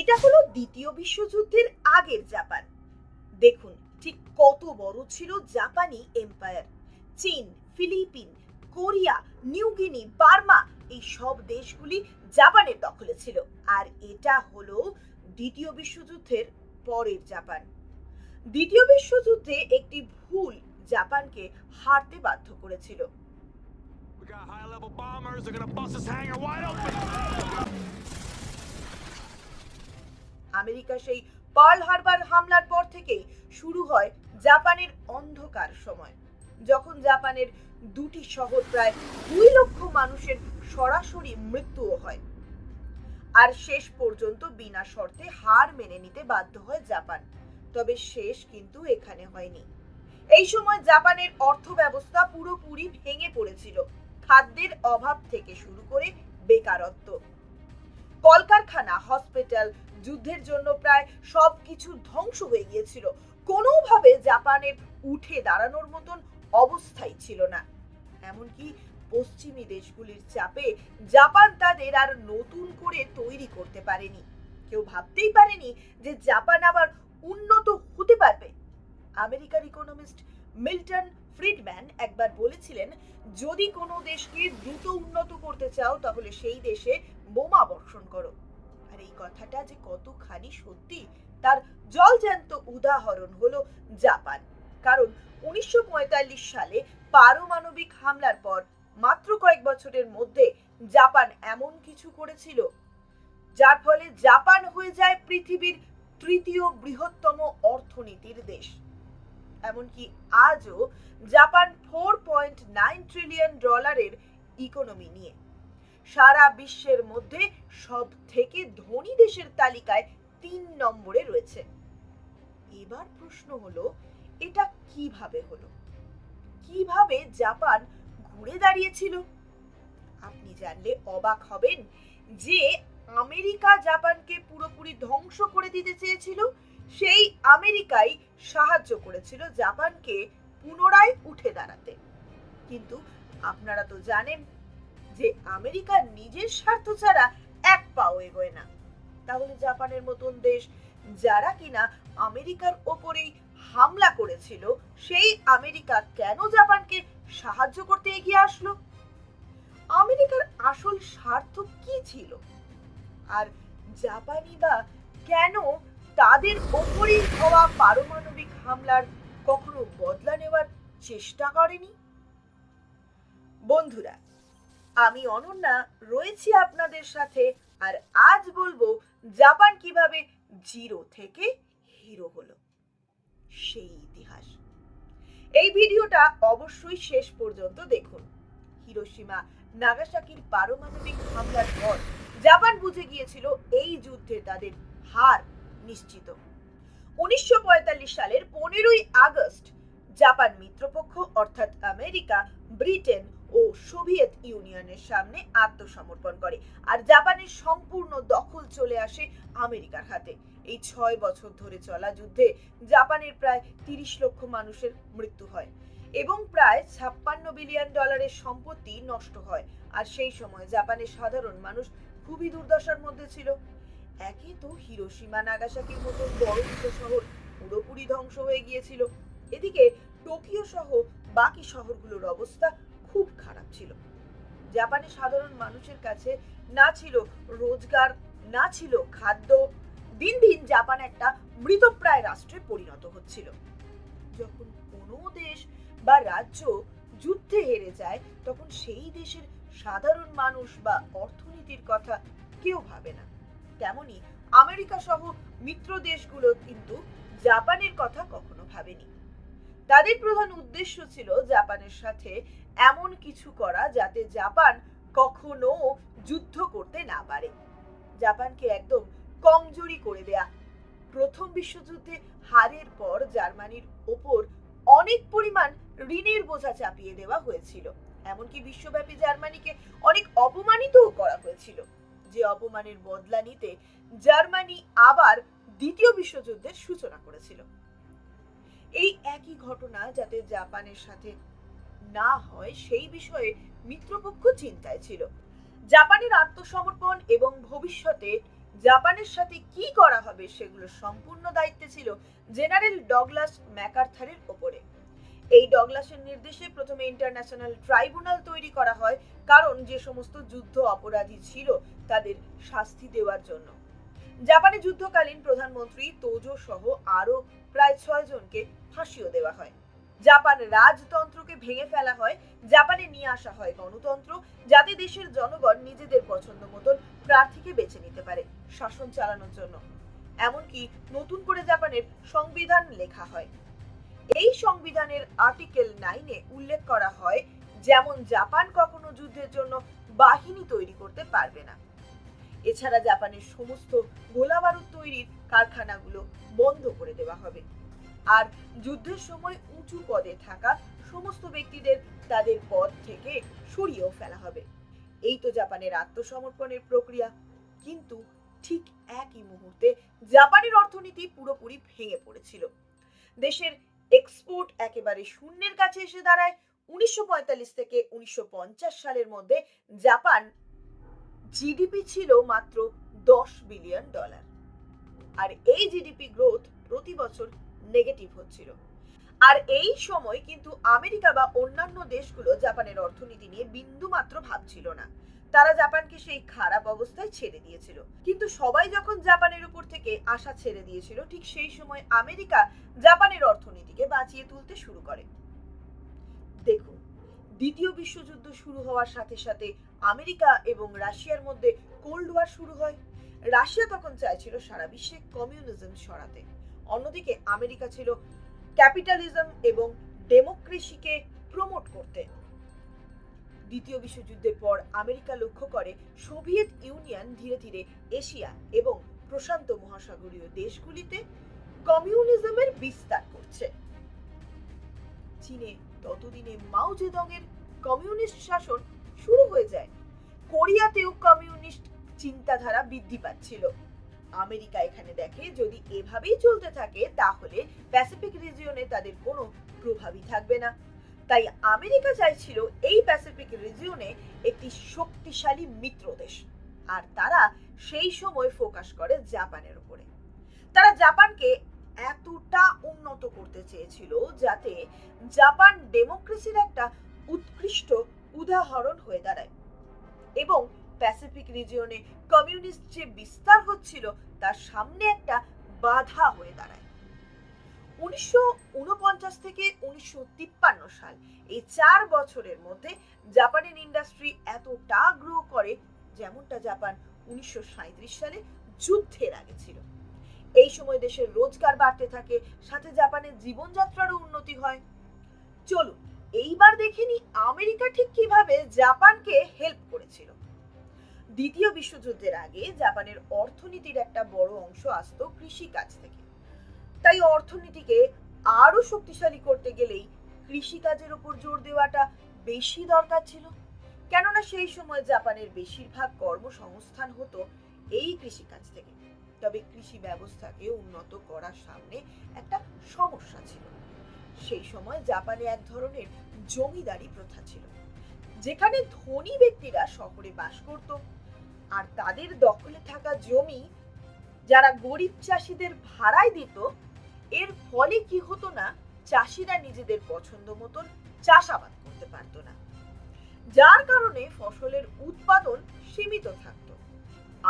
এটা হলো দ্বিতীয় বিশ্বযুদ্ধের আগের জাপান দেখুন, ঠিক কত বড় ছিল জাপানি এম্পায়ার চীন, ফিলিপিন, কোরিয়া নিউগিনি বার্মা, এই সব দেশগুলি জাপানের দখলে ছিল আর এটা হলো দ্বিতীয় বিশ্বযুদ্ধের পরের জাপান দ্বিতীয় বিশ্বযুদ্ধে একটি ভুল জাপানকে হারতে বাধ্য করেছিল We got high level bombers. They're gonna bust this hangar wide open. America সেই পার্ল হারবার হামলার পর থেকেই শুরু হয় জাপানের অন্ধকার সময়। যখন জাপানের দুটি শহর প্রায় দুই লক্ষ মানুষের সরাসরি মৃত্যুও হয়। আর শেষ পর্যন্ত বিনা শর্তে হার মেনে নিতে বাধ্য হয় জাপান। তবে শেষ কিন্তু এখানে হয়নি। এই সময় জাপানের অর্থ ব্যবস্থা পুরোপুরি ভেঙে পড়েছিল। খাদ্যের অভাব থেকে শুরু করে বেকারত্ব। কলকারখানা হসপিটাল যুদ্ধের জন্য প্রায় সবকিছু ধ্বংস হয়ে গিয়েছিল। কোনোভাবে জাপানের উঠে দাঁড়ানোর মতন অবস্থাই ছিল না। এমনকি পশ্চিমী দেশগুলির চাপে জাপান তাদের আর নতুন করে তৈরি করতে পারেনি। কেউ ভাবতেই পারেনি যে জাপান আবার উন্নত হতে পারবে। আমেরিকার ইকোনমিস্ট মিল্টন ফ্রিডম্যান একবার বলেছিলেন, যদি কোনো দেশকে দ্রুত উন্নত করতে চাও, তাহলে সেই দেশে বোমা বর্ষণ করো। আর এই কথাটা যে কতখানি সত্যি, তার জলজ্যান্ত উদাহরণ হলো জাপান। কারণ উনিশশো পঁয়তাল্লিশ সালে পারমাণবিক হামলার পর মাত্র কয়েক বছরের মধ্যে জাপান এমন কিছু করেছিল, যার ফলে জাপান হয়ে যায় পৃথিবীর তৃতীয় বৃহত্তম অর্থনীতির দেশ। এমনকি আজও Japan four point nine trillion ডলারের ইকোনমি নিয়ে। সারা বিশ্বের মধ্যে সব থেকে ধনী দেশের তালিকায় তিন নম্বরে রয়েছে। এবার প্রশ্ন হলো, এটা কীভাবে হলো? কীভাবে জাপান ঘুরে দাঁড়িয়েছিল? আপনি জানলে অবাক হবেন যে আমেরিকা জাপানকে পুরোপুরি ধ্বংস করে দিতে চেয়েছিল সেই আমেরিকাই সাহায্য করেছিল জাপানকে পুনরায় উঠে দাঁড়াতে। কিন্তু আপনারা তো জানেন যে আমেরিকা নিজের স্বার্থ ছাড়া এক পাও এগোয় না। তাহলে জাপানের মতন দেশ যারা কিনা আমেরিকার ওপরেই হামলা করেছিল, সেই আমেরিকা কেন জাপানকে সাহায্য করতে এগিয়ে আসলো? আমেরিকার আসল স্বার্থ কি ছিল? আর জাপানি বা কেন তাদের ওপরই হওয়া পারমাণবিক হামলার কখনো বদলা নেওয়ার চেষ্টা করেনি? বন্ধুরা, আমি অনন্যা রয়েছি আপনাদের সাথে আর আজ বলব জাপান কীভাবে জিরো থেকে হিরো হলো। সেই ইতিহাস। এই ভিডিওটা অবশ্যই শেষ পর্যন্ত দেখুন। হিরোশিমা নাগাসাকির পারমাণবিক হামলার পর জাপান বুঝে গিয়েছিল এই যুদ্ধে তাদের হার নিশ্চিত। উনিশশো সালের পনেরোই আগস্ট জাপান মিত্রপক্ষ, অর্থাৎ আমেরিকা, ব্রিটেন ও সোভিয়েত ইউনিয়নের সামনে আত্মসমর্পণ করে আর জাপানের সম্পূর্ণ দখল চলে আসে আমেরিকার হাতে। এই ছয় বছর ধরে চলা যুদ্ধে জাপানের প্রায় তিরিশ লক্ষ মানুষের মৃত্যু হয় এবং প্রায় ছাপ্পান্ন বিলিয়ন ডলারের সম্পত্তি নষ্ট হয়। আর সেই সময় জাপানের সাধারণ মানুষ খুবই দুর্দশার মধ্যে ছিল। একে তো হিরোশিমা নাগাসাকির মতো বড় দুটো শহর পুরোপুরি ধ্বংস হয়ে গিয়েছিল। এদিকে টোকিও সহ বাকি শহরগুলোর অবস্থা খুব খারাপ ছিল। জাপানের সাধারণ মানুষের কাছে না ছিল রোজগার, না ছিল খাদ্য, দিন দিন জাপান একটা মৃতপ্রায় রাষ্ট্রে পরিণত হচ্ছিল। যখন কোনো দেশ বা রাজ্য যুদ্ধে হেরে যায়, তখন সেই দেশের সাধারণ মানুষ বা অর্থনীতির কথা কেউ ভাবে না। তেমনি আমেরিকা সহ মিত্র দেশগুলো কিন্তু জাপানের কথা কখনো ভাবেনি। তাদের প্রধান উদ্দেশ্য ছিল জাপানের সাথে এমন কিছু করা যাতে জাপান কখনো যুদ্ধ করতে না পারে। জাপানকে একদম কমজোরি করে দেয়া। প্রথম বিশ্বযুদ্ধে হারের পর জার্মানির ওপর অনেক পরিমাণ ঋণের বোঝা চাপিয়ে দেওয়া হয়েছিল। এমনকি বিশ্বব্যাপী জার্মানিকে অনেক অপমানিতও করা হয়েছিল। যে অপমানের বদলা নিতে জার্মানি আবার দ্বিতীয় বিশ্বযুদ্ধের সূচনা করেছিল। এই একই ঘটনা যাতে জাপানের সাথে না হয়, সেই বিষয়ে মিত্রপক্ষ চিন্তায় ছিল। জাপানের আত্মসমর্পণ এবং ভবিষ্যতে জাপানের সাথে কি করা হবে সেগুলো সম্পূর্ণ দায়িত্বে ছিল জেনারেল ডগলাস ম্যাকার্থারের ওপরে। এই ডগলাসের নির্দেশে প্রথমে ইন্টারন্যাশনাল ট্রাইব্যুনাল তৈরি করা হয় কারণ যে সমস্ত যুদ্ধ অপরাধী ছিল তাদের শাস্তি দেওয়ার জন্য। জাপানে যুদ্ধকালীন প্রধানমন্ত্রী তোজো সহ আরও প্রায় ছয় জনকে ফাঁসিও দেওয়া হয়। জাপান রাজতন্ত্রকে ভেঙে ফেলা হয়, জাপানে নিয়ে আসা হয় গণতন্ত্র, যাতে দেশের জনগণ নিজেদের পছন্দ মতন প্রার্থীকে বেছে নিতে পারে শাসন চালানোর জন্য। এমনকি নতুন করে জাপানের সংবিধান লেখা হয়। এই সংবিধানের আর্টিকেল নাইনে উল্লেখ করা হয়, যেমন জাপান কখনো যুদ্ধের জন্য বাহিনী তৈরি করতে পারবে না। এছাড়া জাপানের সমস্ত গোলা বারুদ তৈরির কারখানাগুলো বন্ধ করে দেওয়া হবে। আর যুদ্ধের সময় উঁচু পদে থাকা সমস্ত ব্যক্তিদের তাদের পদ থেকে সরিয়েও ফেলা হবে। এই তো জাপানের আত্মসমর্পণের প্রক্রিয়া। কিন্তু ঠিক একই মুহূর্তে জাপানের অর্থনীতি পুরোপুরি ভেঙে পড়েছিল। দেশের এক্সপোর্ট একেবারে শূন্যের কাছে এসে দাঁড়ায় উনিশশো পঁয়তাল্লিশ থেকে উনিশশো পঞ্চাশ সালের মধ্যে জাপান জিডিপি ছিল মাত্র দশ বিলিয়ন ডলার। আর এই জিডিপি গ্রোথ প্রতি বছর নেগেটিভ হচ্ছিল। আর এই সময় কিন্তু আমেরিকা বা অন্যান্য দেশগুলো জাপানের অর্থনীতি নিয়ে বিন্দু মাত্র ভাবছিল না। তারা জাপানকে সেই খারাপ অবস্থায় ছেড়ে দিয়েছিল। কিন্তু সবাই যখন জাপানের উপর থেকে আশা ছেড়ে দিয়েছিল, ঠিক সেই সময় আমেরিকা জাপানের অর্থনীতিকে বাঁচিয়ে তুলতে শুরু করে। দ্বিতীয় বিশ্বযুদ্ধ শুরু হওয়ার সাথে সাথে আমেরিকা এবং রাশিয়ার মধ্যে কোল্ড ওয়ার শুরু হয়। রাশিয়া তখন চাইছিল সারা বিশ্বে কমিউনিজম সরাতে অন্যদিকে আমেরিকা ছিল ক্যাপিটালিজম এবং ডেমোক্রেসিকে প্রমোট করতে। দ্বিতীয় বিশ্বযুদ্ধের পর আমেরিকা লক্ষ্য করে সোভিয়েত ইউনিয়ন ধীরে ধীরে এশিয়া এবং প্রশান্ত মহাসাগরীয় দেশগুলিতে কমিউনিজমের বিস্তার করছে। চীনে ততদিনে মাও জেদংয়ের কমিউনিস্ট শাসন শুরু হয়ে যায়। কোরিয়াতেও কমিউনিস্ট চিন্তাধারা বৃদ্ধি পাচ্ছিল। আমেরিকা এখানে দেখে, যদি এভাবেই চলতে থাকে, তাহলে প্যাসিফিক রিজিয়নে তাদের কোনো প্রভাবই থাকবে না। তাই আমেরিকা চাইছিল এই প্যাসিফিক রিজিয়নে একটি শক্তিশালী মিত্র দেশ। আর তারা সেই সময় ফোকাস করে জাপানের উপরে। তারা জাপানকে এতটা উন্নত করতে চেয়েছিল যাতে জাপান ডেমোক্রেসির একটা উৎকৃষ্ট উদাহরণ হয়ে দাঁড়ায়। এবং প্যাসিফিক রিজিয়নে কমিউনিস্ট যে বিস্তার হচ্ছিল, তার সামনে একটা বাধা হয়ে দাঁড়ায়। উনিশশো উনপঞ্চাশ থেকে উনিশশো তিপ্পান্ন সাল, এই চার বছরের মধ্যে জাপানের ইন্ডাস্ট্রি এতটা গ্রো করে, যেমনটা জাপান উনিশশো সাঁইত্রিশ সালে যুদ্ধের আগে ছিল। এই সময় দেশের রোজগার বাড়তে থাকে, সাথে জাপানের জীবনযাত্রারও উন্নতি হয়। চলুন, এইবার দেখিনি আমেরিকা ঠিক কীভাবে জাপানকে হেল্প করেছিল। দ্বিতীয় বিশ্বযুদ্ধের আগে জাপানের অর্থনীতির একটা বড় অংশ আসতো কৃষি কাজ থেকে। তাই অর্থনীতিকে আরও শক্তিশালী করতে গেলেই কৃষিকাজের উপর জোর দেওয়াটা বেশি দরকার ছিল। কেননা সেই সময় জাপানের বেশিরভাগ কর্মসংস্থান হতো এই কৃষিকাজ থেকে। তবে কৃষি ব্যবস্থাকে উন্নত করার সামনে একটা সমস্যা ছিল। সেই সময় জাপানে এক ধরনের জমিদারি প্রথা ছিল, যেখানে ধনী ব্যক্তিরা শহরে বাস করত আর তাদের দখলে থাকা জমি যারা গরিব চাষিদের ভাড়ায় দিত, এর ফলে কি হতো না, চাষিরা নিজেদের পছন্দ মতন চাষাবাদ করতে পারতো না। যার কারণে ফসলের উৎপাদন সীমিত থাকতো।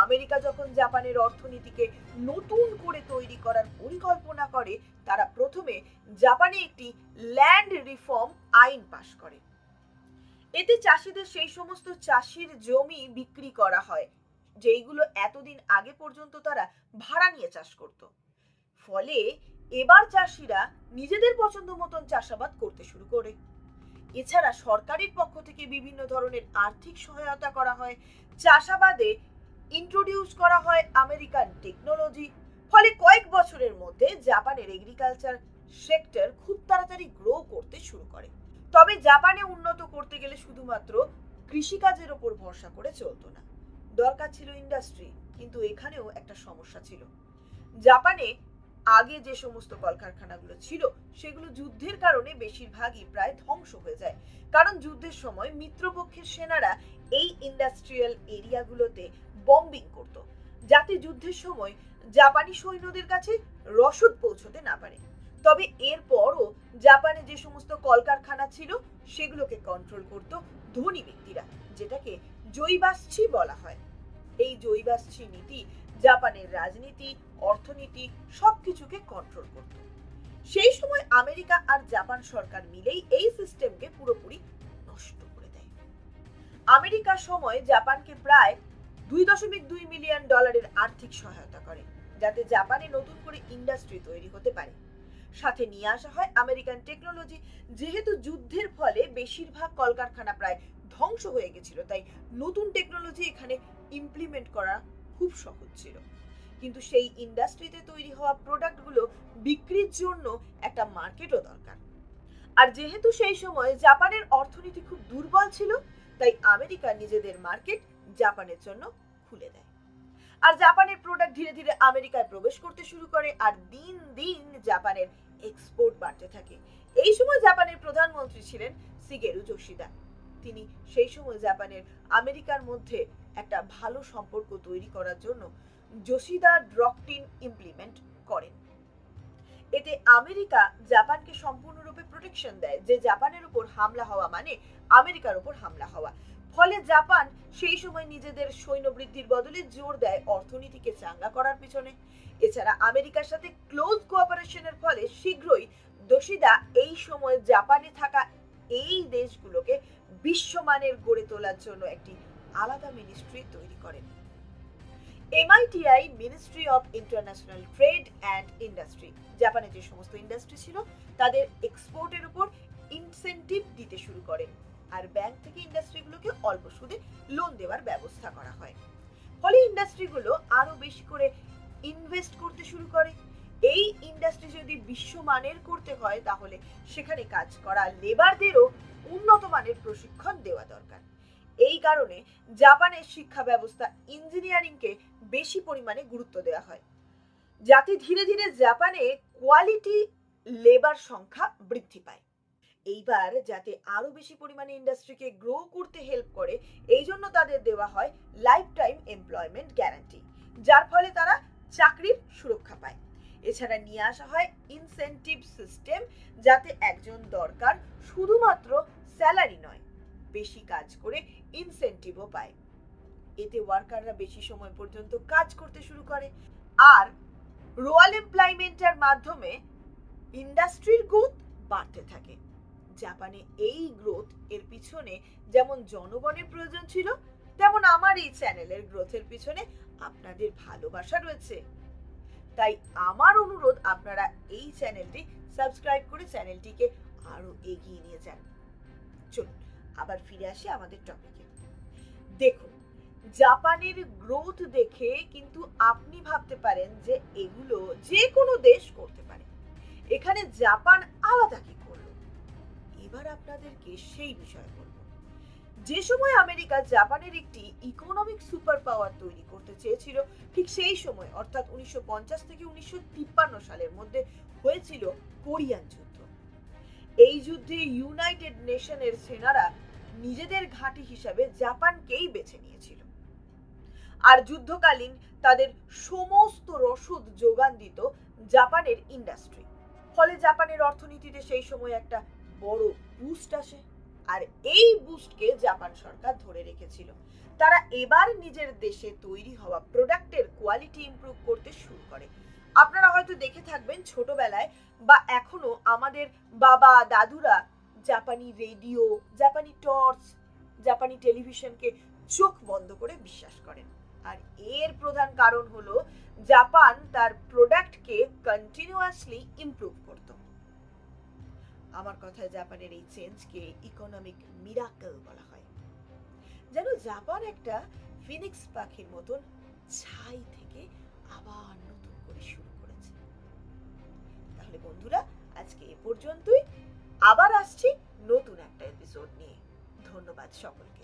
আমেরিকা যখন জাপানের অর্থনীতিকে নতুন করে তৈরি করার পরিকল্পনা করে, তারা প্রথমে জাপানে একটি ল্যান্ড রিফর্ম আইন পাশ করে। এতে চাষিদের সেই সমস্ত চাষির জমি বিক্রি করা হয় যেইগুলো এতদিন আগে পর্যন্ত তারা ভাড়া নিয়ে চাষ করত। ফলে এবার চাষিরা নিজেদের পছন্দ মতন চাষাবাদ করতে শুরু করে। এছাড়া সরকারের পক্ষ থেকে বিভিন্ন ধরনের আর্থিক সহায়তা করা হয়। চাষাবাদে ইন্ট্রোডিউস করা হয় আমেরিকান টেকনোলজি ফলে কয়েক বছরের মধ্যে জাপানের এগ্রিকালচার সেক্টর খুব তাড়াতাড়ি গ্রো করতে শুরু করে। তবে জাপানে উন্নত করতে গেলে শুধুমাত্র কৃষিকাজের ওপর ভরসা করে চলতো না। দরকার ছিল ইন্ডাস্ট্রি কিন্তু এখানেও একটা সমস্যা ছিল। জাপানে আগে যে সমস্ত কলকারখানাগুলো ছিল, সেগুলো যুদ্ধের কারণে বেশিরভাগই প্রায় ধ্বংস হয়ে যায়। কারণ যুদ্ধের সময় মিত্রপক্ষের সেনারা এই ইন্ডাস্ট্রিয়াল এরিয়াগুলোতে বম্বিং করত, যাতে যুদ্ধের সময় জাপানি সৈন্যদের কাছে রসদ পৌঁছতে না পারে। তবে এরপরও জাপানে যে সমস্ত কলকারখানা ছিল, সেগুলোকে কন্ট্রোল করত ধনী ব্যক্তিরা, যেটাকে জৈবাসছি বলা হয়। এই জৈবাসছি নীতি জাপানের রাজনীতি, অর্থনীতি, সবকিছুকে কন্ট্রোল করত। সেই সময় আমেরিকা আর জাপান সরকার মিলেই এই সিস্টেমকে পুরোপুরি নষ্ট করে দেয়। আমেরিকার সময় জাপানকে প্রায় দুই দশমিক দুই মিলিয়ন ডলারের আর্থিক সহায়তা করে, যাতে জাপানে নতুন করে ইন্ডাস্ট্রি তৈরি হতে পারে। সাথে নিয়ে আসা হয় আমেরিকান টেকনোলজি যেহেতু যুদ্ধের ফলে বেশিরভাগ কলকারখানা প্রায় ধ্বংস হয়ে গেছিল, তাই নতুন টেকনোলজি এখানে ইমপ্লিমেন্ট করা খুব সহজ ছিল। কিন্তু সেই ইন্ডাস্ট্রিতে তৈরি হওয়া প্রোডাক্টগুলো বিক্রির জন্য একটা মার্কেটও দরকার। আর যেহেতু সেই সময় জাপানের অর্থনীতি খুব দুর্বল ছিল, তাই আমেরিকা নিজেদের মার্কেট জাপানের জন্য খুলে দেয়। আর জাপানের প্রোডাক্ট ধীরে ধীরে আমেরিকায় প্রবেশ করতে শুরু করে আর দিন দিন জাপানের এক্সপোর্ট বাড়তে থাকে। এই সময় জাপানের প্রধানমন্ত্রী ছিলেন সিগেরু যোশিদা। তিনি সেই সময় জাপানের আমেরিকার মধ্যে একটা ভালো সম্পর্ক তৈরি করার জন্য যোশিদা ড্রকটিন ইমপ্লিমেন্ট করেন। এতে আমেরিকা জাপানকে সম্পূর্ণরূপে প্রোটেকশন দেয়, যে জাপানের উপর হামলা হওয়া মানে আমেরিকার উপর হামলা হওয়া। ফলে জাপান সেই সময় নিজেদের সৈন্য বৃদ্ধির বদলে জোর দেয় অর্থনীতিকে চাঙ্গা করার পিছনে। এছাড়া আমেরিকার সাথে ক্লোজ কোঅপারেশনের ফলে শীঘ্রই দোষীদা এই সময় জাপানে থাকা এই দেশগুলোকে বিশ্বমানের গড়ে তোলার জন্য একটি আলাদা মিনিস্ট্রি তৈরি করেন। MITI ministry of international trade and industry জাপানে যে সমস্ত ইন্ডাস্ট্রি ছিল, তাদের এক্সপোর্টের উপর ইনসেন্টিভ দিতে শুরু করেন। আর ব্যাংক থেকে ইন্ডাস্ট্রিগুলোকে অল্প সুদে লোন দেওয়ার ব্যবস্থা করা হয়। ফলে ইন্ডাস্ট্রিগুলো আরও বেশি করে ইনভেস্ট করতে শুরু করে। এই ইন্ডাস্ট্রি যদি বিশ্বমানের করতে হয়, তাহলে সেখানে কাজ করা লেবারদেরও উন্নত মানের প্রশিক্ষণ দেওয়া দরকার। এই কারণে জাপানের শিক্ষা ব্যবস্থা ইঞ্জিনিয়ারিংকে বেশি পরিমাণে গুরুত্ব দেওয়া হয়। যাতে ধীরে ধীরে জাপানে কোয়ালিটি লেবার সংখ্যা বৃদ্ধি পায়। এইবার যাতে আরও বেশি পরিমাণে ইন্ডাস্ট্রিকে গ্রো করতে হেল্প করে এই জন্য তাদের দেওয়া হয় লাইফ টাইম এমপ্লয়মেন্ট গ্যারান্টি যার ফলে তারা চাকরির সুরক্ষা পায়। এছাড়া নিয়ে আসা হয় ইনসেন্টিভ সিস্টেম যাতে একজন দরকার শুধুমাত্র স্যালারি নয় বেশি কাজ করে ইনসেন্টিভও পায়। এতে ওয়ার্কাররা বেশি সময় পর্যন্ত কাজ করতে শুরু করে। আর রোয়াল এমপ্লয়মেন্টের মাধ্যমে ইন্ডাস্ট্রির গ্রোথ বাড়তে থাকে। জাপানে এই গ্রোথ এর পিছনে যেমন জনগণের প্রয়োজন ছিল, তেমন আমার এই চ্যানেলের গ্রোথের পিছনে আপনাদের ভালোবাসা রয়েছে। তাই আমার অনুরোধ, আপনারা এই চ্যানেলটি সাবস্ক্রাইব করে চ্যানেলটিকে আরও এগিয়ে নিয়ে যান। চলুন। আবার ফিরে আসি আমাদের টপিকে দেখুন, জাপানের গ্রোথ দেখে কিন্তু আপনি ভাবতে পারেন যে এগুলো যে কোনো দেশ করতে পারে। এখানে জাপান আলাদা কি করল? এবার আপনাদেরকে সেই বিষয়ে বলব। যে সময় আমেরিকা জাপানের একটি ইকোনমিক সুপার পাওয়ার তৈরি করতে চেয়েছিল, ঠিক সেই সময়, অর্থাৎ উনিশশো পঞ্চাশ থেকে উনিশশো তিপ্পান্ন সালের মধ্যে হয়েছিল কোরিয়ান যুদ্ধ। এই যুদ্ধে ইউনাইটেড নেশনের সেনারা নিজেদের ঘাঁটি হিসাবে জাপানকেই বেছে নিয়েছিল। আর যুদ্ধকালীন তাদের সমস্ত রসদ যোগান দিত জাপানের ইন্ডাস্ট্রি। ফলে জাপানের অর্থনীতিতে সেই সময় একটা বড় বুস্ট আসে। আর এই বুস্টকে জাপান সরকার ধরে রেখেছিল। তারা এবার নিজের দেশে তৈরি হওয়া প্রোডাক্টের কোয়ালিটি ইমপ্রুভ করতে শুরু করে। আপনারা হয়তো দেখে থাকবেন ছোটবেলায় বা এখনও আমাদের বাবা, দাদুরা জাপানি রেডিও, জাপানি টর্চ, জাপানি টেলিভিশনকে চোখ বন্ধ করে বিশ্বাস করেন। আর এর প্রধান কারণ হলো জাপান তার প্রোডাক্টকে কন্টিনিউয়াসলি ইমপ্রুভ করত। আমার কথায় জাপানের এই চেঞ্জকে ইকোনমিক মিরাকল বলা হয়। যেন জাপান একটা ফিনিক্স পাখির মতন ছাই থেকে আবার বন্ধুরা আজকে এ পর্যন্তই। আবার আসছি নতুন একটা এপিসোড নিয়ে। ধন্যবাদ সকলকে।